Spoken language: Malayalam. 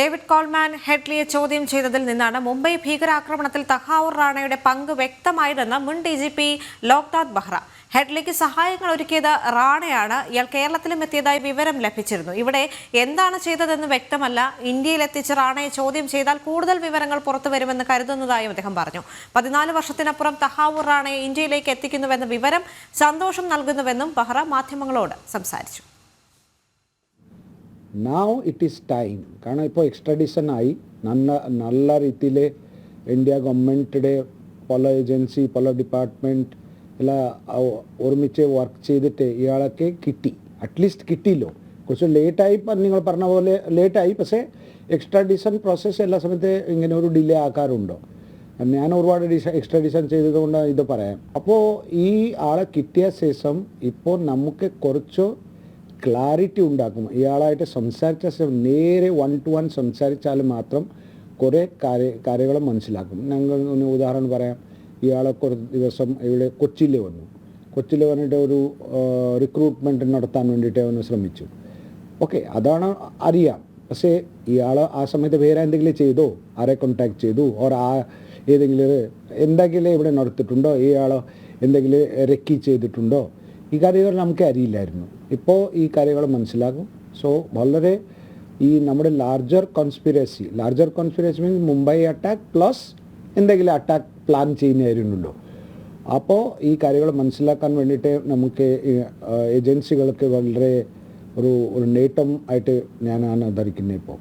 ഡേവിഡ് കോൾമാൻ ഹെഡ്ലിയെ ചോദ്യം ചെയ്തതിൽ നിന്നാണ് മുംബൈ ഭീകരാക്രമണത്തിൽ തഹാവൂർ റാണയുടെ പങ്ക് വ്യക്തമായതെന്ന് മുൻ D G P Loknath Behera. ഹെഡ്ലിക്ക് സഹായങ്ങൾ ഒരുക്കിയത് റാണയാണ്. ഇയാൾ കേരളത്തിലും എത്തിയതായി വിവരം ലഭിച്ചിരുന്നു. ഇവിടെ എന്താണ് ചെയ്തതെന്ന് വ്യക്തമല്ല. ഇന്ത്യയിൽ എത്തിച്ച റാണയെ ചോദ്യം ചെയ്താൽ കൂടുതൽ വിവരങ്ങൾ പുറത്തു വരുമെന്ന് കരുതുന്നതായും അദ്ദേഹം പറഞ്ഞു. പതിനാല് വർഷത്തിനപ്പുറം തഹാവൂർ റാണയെ ഇന്ത്യയിലേക്ക് എത്തിക്കുന്നുവെന്ന വിവരം സന്തോഷം നൽകുന്നുവെന്നും ബെഹ്റ മാധ്യമങ്ങളോട് സംസാരിച്ചു. നാവ് ഇറ്റ് ഈസ് ടൈം കാരണം ഇപ്പോൾ എക്സ്ട്രഡിഷൻ ആയി. നല്ല നല്ല രീതിയിൽ ഇന്ത്യ ഗവൺമെന്റിന്റെ പല ഏജൻസി പല ഡിപ്പാർട്ട്മെന്റ് എല്ലാം ഒരുമിച്ച് വർക്ക് ചെയ്തിട്ട് ഇയാളൊക്കെ കിട്ടി. അറ്റ്ലീസ്റ്റ് കിട്ടിയല്ലോ. കുറച്ച് ലേറ്റായി നിങ്ങൾ പറഞ്ഞ പോലെ ലേറ്റായി പക്ഷേ എക്സ്ട്രാഡിഷൻ പ്രോസസ്സ് എല്ലാ സമയത്ത് ഇങ്ങനെ ഒരു ഡിലേ ആക്കാറുണ്ടോ? ഞാൻ ഒരുപാട് ഡിഷ എക്സ്ട്രാഡിഷൻ ചെയ്തതുകൊണ്ട് ഇത് പറയാം. അപ്പോൾ ഈ ആളെ കിട്ടിയ ശേഷം ഇപ്പോൾ നമുക്ക് കുറച്ച് ക്ലാരിറ്റി ഉണ്ടാക്കും. ഇയാളായിട്ട് സംസാരിച്ച നേരെ വൺ ടു വൺ സംസാരിച്ചാൽ മാത്രം കുറേ കാര്യ കാര്യങ്ങൾ മനസ്സിലാക്കും. ഞങ്ങൾ ഒന്ന് ഉദാഹരണം പറയാം. ഇയാളെ കുറച്ച് ദിവസം ഇവിടെ കൊച്ചിയിൽ വന്നു. കൊച്ചിയിൽ വന്നിട്ട് ഒരു റിക്രൂട്ട്മെന്റ് നടത്താൻ വേണ്ടിയിട്ട് അവന് ശ്രമിച്ചു. ഓക്കെ അതാണ് അറിയാം. പക്ഷേ ഇയാൾ ആ സമയത്ത് വേറെ എന്തെങ്കിലും ചെയ്തോ? ആരെ കോണ്ടാക്ട് ചെയ്തു? ഓർ ആ ഏതെങ്കിലും എന്തെങ്കിലും ഇവിടെ നടത്തിയിട്ടുണ്ടോ? ഇയാൾ എന്തെങ്കിലും റെക്കി ചെയ്തിട്ടുണ്ടോ? ഈ കാര്യങ്ങൾ നമുക്ക് അറിയില്ലായിരുന്നു. ഇപ്പോൾ ഈ കാര്യങ്ങൾ മനസ്സിലാകും. സോ വളരെ ഈ നമ്മുടെ larger conspiracy larger conspiracy means Mumbai attack plus എന്തെങ്കിലും അറ്റാക്ക് പ്ലാൻ ചെയ്യുന്നതായിരുന്നല്ലോ അപ്പോൾ ഈ കാര്യങ്ങൾ മനസ്സിലാക്കാൻ വേണ്ടിയിട്ട് നമുക്ക് ഏജൻസികൾക്ക് വളരെ ഒരു ഒരു നേട്ടം ആയിട്ട് ഞാനാണ് ധരിക്കുന്നത് ഇപ്പോൾ